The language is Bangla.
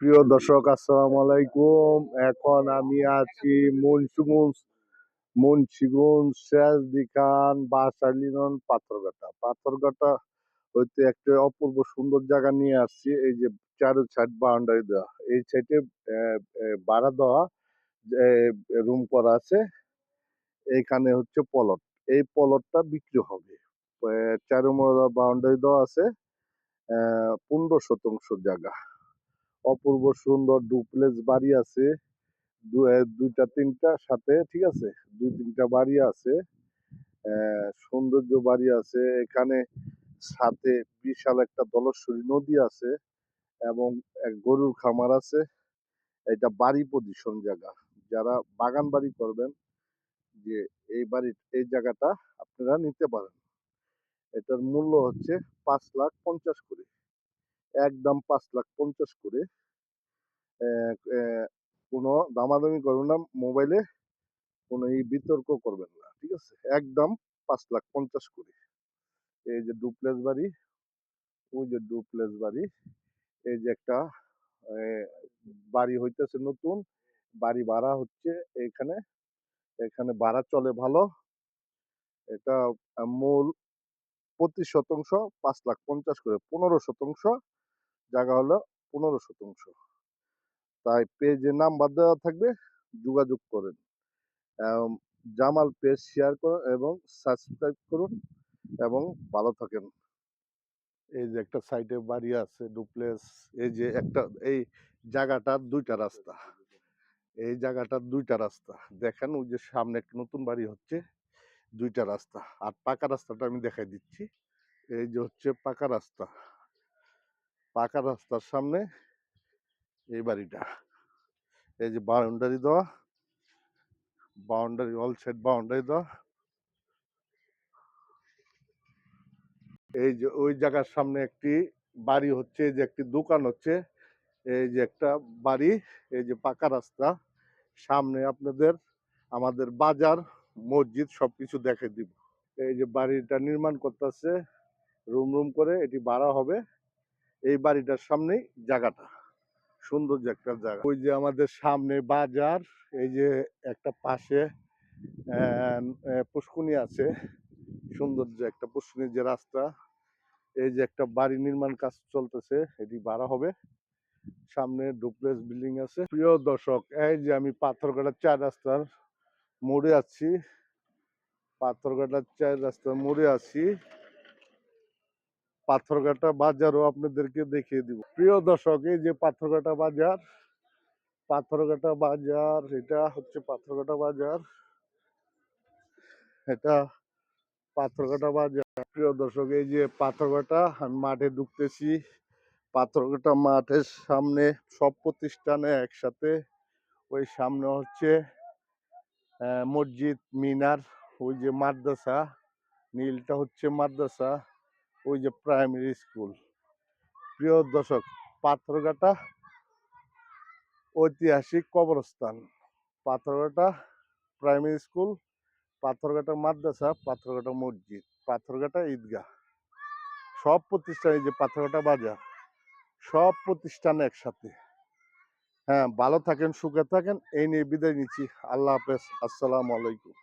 প্রিয় দর্শক, আসসালামু আলাইকুম। এখন আমি আছি মুন্সিগঞ্জ মুন্সিগঞ্জ শেষদি খান বাসালিনন পাথরঘাটা। পাথরঘাটা হইতে একটা অপূর্ব সুন্দর জায়গা নিয়ে আসছি, এই যে চারো সাইড বাউন্ডারি দেওয়া। এই সাইডে বাড়া দেওয়া রুম করা আছে। এইখানে হচ্ছে পলট। এই পলটটা বিক্রি হবে। চারো বাউন্ডারি দেওয়া আছে। পনেরো শতাংশ জায়গা। অপূর্ব সুন্দর ডুপ্লেস বাড়ি আছে। দুইটা, তিনটা সাথে, ঠিক আছে? দুই, তিনটা বাড়ি আছে। সৌন্দর্য বাড়ি আছে। এখানে সাথে বিশাল একটা দলস্বরী নদী আছে এবং এক গরুর খামার আছে। এটা বাড়ি পজিশন জায়গা। যারা বাগান বাড়ি করবেন, যে এই বাড়ি, এই জায়গাটা আপনারা নিতে পারেন। এটার মূল্য হচ্ছে পাঁচ লাখ পঞ্চাশ করে। একদম পাঁচ লাখ পঞ্চাশ করে। কোনো দামাদামি করবেন না, মোবাইলে কোনো এই বিতর্ক করবেন না, ঠিক আছে? একদম পাঁচ লাখ পঞ্চাশ করে। এই যে ডুপ্লেস বাড়ি, ওই যে ডুপ্লেস বাড়ি, এই যে একটা বাড়ি হইতেছে নতুন, বাড়ি ভাড়া হচ্ছে এখানে এখানে ভাড়া চলে ভালো। এটা মূল প্রতি শতাংশ, পাঁচ লাখ পঞ্চাশ করে, পনেরো শতাংশ জায়গা হলো পনেরো শতাংশ। তাই পেজে নাম্বার দেওয়া থাকবে, যোগাযোগ করেন। জামাল পেজ শেয়ার করুন এবং সাবস্ক্রাইব করুন এবং ভালো থাকেন। এই যে একটা সাইডে বাড়ি আছে ডুপ্লেস এই যে একটা, এই জায়গাটার দুইটা রাস্তা। এই জায়গাটার দুইটা রাস্তা। দেখেন ওই যে সামনে একটা নতুন বাড়ি হচ্ছে, দুইটা রাস্তা। আর পাকা রাস্তাটা আমি দেখাই দিচ্ছি। এই যে হচ্ছে পাকা রাস্তা। পাকা রাস্তার সামনে এই বাড়িটা। এই যে বাউন্ডারি দেওয়া বাউন্ডারি অল সাইড বাউন্ডারি দেওয়া। এই যে ওই জায়গার সামনে একটি বাড়ি হচ্ছে, এই যে একটি দোকান হচ্ছে, এই যে একটা বাড়ি, এই যে পাকা রাস্তা। সামনে আপনাদের আমাদের বাজার, মসজিদ সবকিছু দেখে দিব। এই যে বাড়িটা নির্মাণ করতেছে, রুম রুম করে এটি ভাড়া হবে। এই বাড়িটার সামনেই জায়গাটা। সুন্দর যে একটা জায়গা। ওই যে আমাদের সামনে বাজার, এই যে একটা পাশে পুষ্কুনি আছে। সুন্দর যে একটা পুষ্কুনির যে রাস্তা, এই যে একটা বাড়ি নির্মাণ কাজ চলতেছে, এটি ভাড়া হবে। সামনে ডুপ্লেস বিল্ডিং আছে। প্রিয় দর্শক, এই যে আমি পাথরঘাটার চার রাস্তার মোড়ে আছি। পাথরঘাটার চার রাস্তার মোড়ে আছি। পাথরঘাটা বাজারও আপনাদেরকে দেখিয়ে দিব। প্রিয় দর্শক, এই যে পাথরঘাটা বাজার পাথরঘাটা বাজার, এটা হচ্ছে পাথরঘাটা বাজার। এটা পাথরঘাটা বাজার। প্রিয় দর্শক, এই যে পাথরঘাটা আমি মাঠে ঢুকতেছি। পাথরঘাটা মাঠের সামনে সব প্রতিষ্ঠানে একসাথে। ওই সামনে হচ্ছে মসজিদ, মিনার, ওই যে মাদ্রাসা, নীলটা হচ্ছে মাদ্রাসা। ওই যে প্রাইমারি স্কুল প্রিয় দর্শক, পাথরঘাটা ঐতিহাসিক কবরস্থান। পাথরঘাটা প্রাইমারি স্কুল পাথরঘাটা মাদ্রাসা, পাথরঘাটা মসজিদ, পাথরঘাটা ঈদগাহ। সব প্রতিষ্ঠান এই যে পাথরঘাটা বাজার, সব প্রতিষ্ঠান একসাথে। হ্যাঁ ভালো থাকেন, সুখে থাকেন, এই নিয়ে বিদায় নিচ্ছি। আল্লাহ হাফেজ, আসসালামু আলাইকুম।